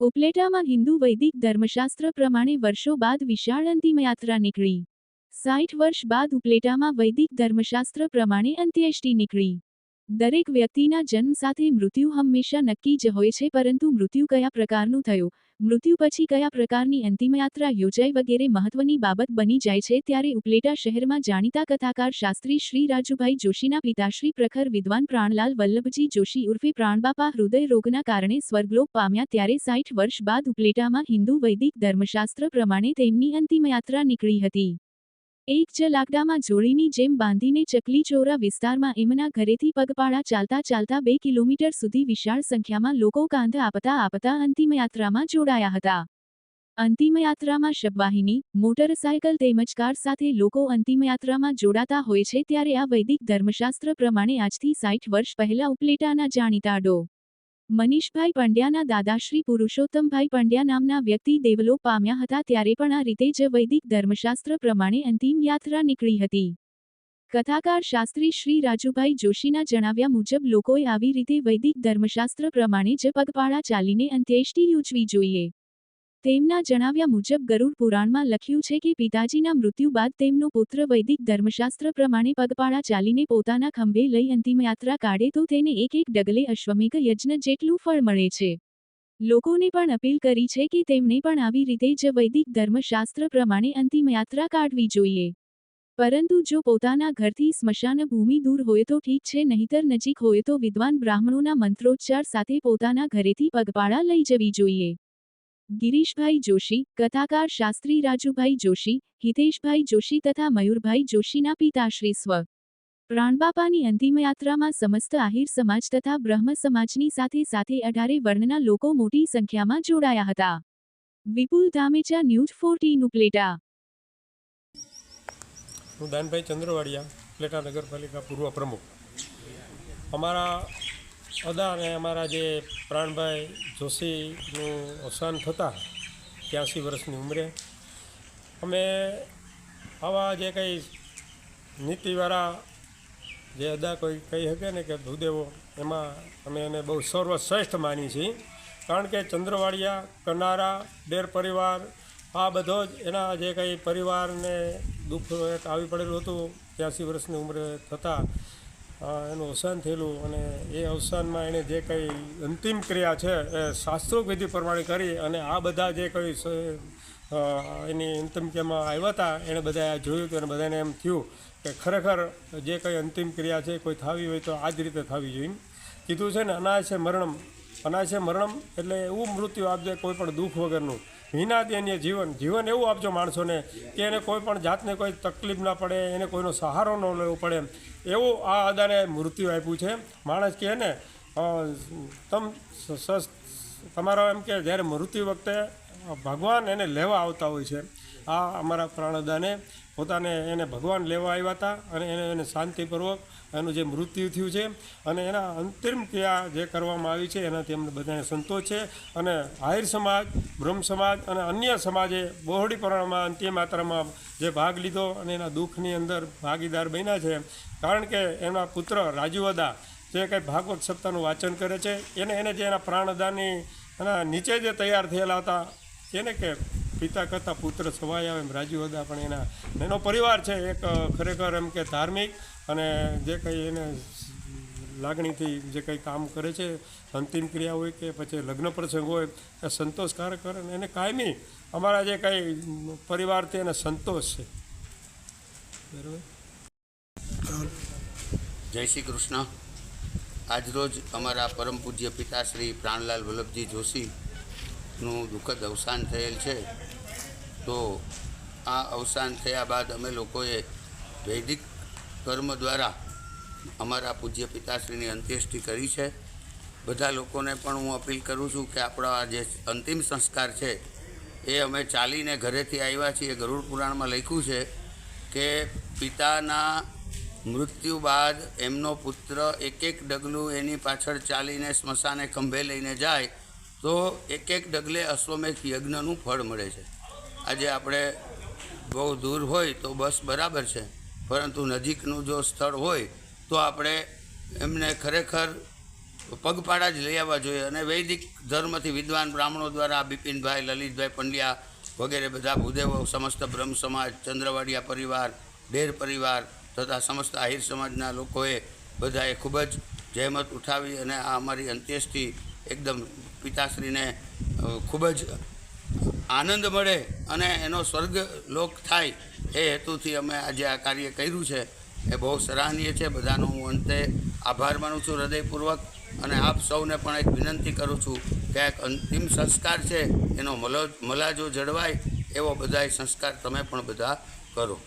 ઉપલેટામાં હિન્દુ વૈદિક ધર્મશાસ્ત્ર પ્રમાણે વર્ષો બાદ વિશાળ અંતિમયાત્રા નીકળી. સાઠ વર્ષ બાદ ઉપલેટામાં વૈદિક ધર્મશાસ્ત્ર પ્રમાણે અંત્યેષ્ટિ નીકળી. દરેક વ્યક્તિના જન્મ સાથે મૃત્યુ હંમેશા નક્કી જ હોય છે, પરંતુ મૃત્યુ કયા પ્રકારનું થયું? મૃત્યુ પછી કયા પ્રકારની અંતિમયાત્રા યોજાઈ વગેરે મહત્વની બાબત બની જાય છે, ત્યારે ઉપલેટા શહેરમાં જાણીતા કથાકાર શાસ્ત્રી શ્રી રાજુભાઈ જોશીના પિતાશ્રી પ્રખર વિદ્વાન પ્રાણલાલ વલ્લભજી જોશી ઉર્ફે પ્રાણબાપા હૃદય રોગના કારણે સ્વર્ગલોક પામ્યા ત્યારે સાઠ વર્ષ બાદ ઉપલેટામાં હિન્દુ વૈદિક ધર્મશાસ્ત્ર પ્રમાણે તેમની અંતિમયાત્રા નીકળી હતી. એક જ લાકડામાં જોડીની જેમ બાંધીને ચકલીચોરા વિસ્તારમાં એમના ઘરેથી પગપાળા ચાલતા ચાલતા બે કિલોમીટર સુધી વિશાળ સંખ્યામાં લોકો કાંધ આપતા આપતા અંતિમયાત્રામાં જોડાયા હતા. અંતિમયાત્રામાં શબવાહિની, મોટરસાયકલ તેમજ કાર સાથે લોકો અંતિમયાત્રામાં જોડાતા હોય છે ત્યારે આ વૈદિક ધર્મશાસ્ત્ર પ્રમાણે આજથી સાઠ વર્ષ પહેલા ઉપલેટાના જાણીતા ડો. મનીષભાઈ પંડ્યાના દાદાશ્રી પુરુષોત્તમભાઈ પંડ્યા નામના વ્યક્તિ દેવલો પામ્યા હતા ત્યારે પણ આ રીતે જ વૈદિક ધર્મશાસ્ત્ર પ્રમાણે અંતિમ યાત્રા નીકળી હતી. કથાકાર શાસ્ત્રી શ્રી રાજુભાઈ જોશીના જણાવ્યા મુજબ લોકોએ આવી રીતે વૈદિક ધર્મશાસ્ત્ર પ્રમાણે જ પગપાળા ચાલીને અંત્યેષ્ટિ યોજવી જોઈએ. તેમના જણાવ્યા મુજબ ગરુડ પુરાણમાં લખ્યું છે કે પિતાજીના મૃત્યુ બાદ તેમનો પુત્ર વૈદિક ધર્મશાસ્ત્ર પ્રમાણે પગપાળા ચાલીને પોતાના ખંભે લઈ અંતિમયાત્રા કાઢે તો તેને એક એક ડગલે અશ્વમેઘ યજ્ઞ જેટલું ફળ મળે છે. લોકોને પણ અપીલ કરી છે કે તેમને પણ આવી રીતે જ વૈદિક ધર્મશાસ્ત્ર પ્રમાણે અંતિમયાત્રા કાઢવી જોઈએ. પરંતુ જો પોતાના ઘરથી સ્મશાન ભૂમિ દૂર હોય તો ઠીક છે, નહીતર નજીક હોય તો વિદ્વાન બ્રાહ્મણોના મંત્રોચ્ચાર સાથે પોતાના ઘરેથી પગપાળા લઈ જવી જોઈએ. ગિરીશભાઈ જોશી, કથાકાર શાસ્ત્રી રાજુભાઈ જોશી, હિતેશભાઈ જોશી તથા મયુરભાઈ જોશીના પિતાશ્રી સ્વ. પ્રાણબાપાની અંતિમયાત્રામાં સમસ્ત આહિર સમાજ તથા બ્રહ્મ સમાજની સાથે સાથે અઢારે વર્ણના લોકો મોટી સંખ્યામાં જોડાયા હતા. Vipul Dhamecha, news fourteen, Upleta. હું દાનભાઈ ચંદ્રવાડિયા પ્લેટા નગરપાલિકા પૂર્વ પ્રમુખ. અમારા અદા અને અમારા જે પ્રાણભાઈ જોશીનું અવસાન થતાં ત્યાંસી વર્ષની ઉંમરે, અમે આવા જે કંઈ નીતિવાળા જે અદા કોઈ કહી શકે ને કે ભૂદેવો, એમાં અમે એને બહુ સર્વશ્રેષ્ઠ માની છીએ. કારણ કે ચંદ્રવાડિયા, કનારા ડેર પરિવાર, આ બધો જ એના જે કંઈ પરિવારને દુઃખ આવી પડેલું હતું, ત્યાંસી વર્ષની ઉંમરે થતાં એનું અવસાન થયેલું અને એ અવસાનમાં એણે જે કંઈ અંતિમ ક્રિયા છે એ શાસ્ત્રોક વિધિ પ્રમાણે કરી અને આ બધા જે કંઈ એની અંતિમ ક્રિયામાં આવ્યા હતા, એણે બધાએ જોયું હતું અને બધાને એમ થયું કે ખરેખર જે કંઈ અંતિમ ક્રિયા છે, કોઈ થવી હોય તો આ જ રીતે થવી જોઈએ. કીધું છે ને, અનાયસે મરણમ અનાયસે મરણમ એટલે એવું મૃત્યુ આપજે કોઈ પણ દુઃખ વગરનું. વિનાદ્યન્ય જીવન. જીવન એવું આપજો માણસોને કે એને કોઈ પણ જાતને કોઈ તકલીફ ના પડે, એને કોઈનો સહારો ન લેવો પડે. એવું આ અદાને મૃત્યુ આપ્યું છે. માણસ કહે ને તમ તમારો એમ કે જ્યારે મૃત્યુ વખતે ભગવાન એને લેવા આવતા હોય છે. આ અમારા પ્રાણદાને પોતાને એને ભગવાન લેવા આવ્યા હતા અને એને એને શાંતિપૂર્વક એનું જે મૃત્યુ થયું છે અને એના અંતિમ ક્રિયા જે કરવામાં આવી છે, એનાથી અમને બધાને સંતોષ છે અને આહિર સમાજ, બ્રહ્મ સમાજ અને અન્ય સમાજે બહોળી પ્રમાણમાં અંતિમ માત્રામાં જે ભાગ લીધો અને એના દુઃખની અંદર ભાગીદાર બન્યા છે. કારણ કે એના પુત્ર રાજુવદા જે કંઈ ભાગવત સપ્તાહનું વાંચન કરે છે, એને એને જે એના પ્રાણદાનની એના નીચે જે તૈયાર થયેલા હતા, એને કે પિતા કરતાં પુત્ર સવાય આવે એમ રાજીવ હતા પણ એના એનો પરિવાર છે એક ખરેખર એમ કે ધાર્મિક અને જે કંઈ એને લાગણીથી જે કંઈ કામ કરે છે અંતિમ ક્રિયા હોય કે પછી લગ્ન પ્રસંગ હોય એ સંતોષકારક કરે અને એને કાયમી અમારા જે કંઈ પરિવારથી એને સંતોષ છે. બરાબર. જય શ્રી કૃષ્ણ. આજરોજ અમારા પરમ પૂજ્ય પિતાશ્રી પ્રાણલાલ વલ્લભજી જોશીનું દુઃખદ અવસાન થયેલ છે. તો આ અવસાન થયા બાદ અમે લોકોએ વૈદિક કર્મ દ્વારા અમારા પૂજ્ય પિતાશ્રીની અંત્યેષ્ટિ કરી છે. બધા લોકોને પણ હું અપીલ કરું છું કે આપણા જે અંતિમ સંસ્કાર છે એ અમે ચાલીને ઘરેથી આવ્યા છીએ. ગરુડ પુરાણમાં લખ્યું છે કે પિતાના મૃત્યુ બાદ એમનો પુત્ર એક એક ડગલું એની પાછળ ચાલીને સ્મશાને ખંભે લઈને જાય તો એક એક ડગલે અશ્વમેઘ યજ્ઞનું ફળ મળે છે. આજે આપણે બહુ દૂર હોય તો બસ બરાબર છે. પરંતુ નજીકનું જો સ્થળ હોય તો આપણે એમને ખરેખર પગપાળા જ લઈ આવવા જોઈએ. અને વૈદિક ધર્મથી વિદ્વાન બ્રાહ્મણો દ્વારા બિપિનભાઈ, લલિતભાઈ પંડ્યા વગેરે બધા ભૂદેવો, સમસ્ત બ્રહ્મ સમાજ, ચંદ્રવાડિયા પરિવાર, ડેર પરિવાર તથા સમસ્ત આહિર સમાજના લોકોએ બધાએ ખૂબ જ જહેમત ઉઠાવી અને આ અમારી અંત્યેષ્ટિ એકદમ પિતાશ્રીને ખૂબ જ આનંદ મળે અને એનો સ્વર્ગ લોક થાય, એ હેતુથી અમે આજે આ કાર્ય કર્યું છે. એ બહુ સરાહનીય છે. બધાનો હું અંતે આભાર માનું છું, હૃદયપૂર્વક. અને આપ સૌને પણ એક વિનંતી કરું છું કે એક અંતિમ સંસ્કાર છે, એનો મલો, મલાજો જળવાય, એવો બધાય સંસ્કાર તમે પણ બધા કરો.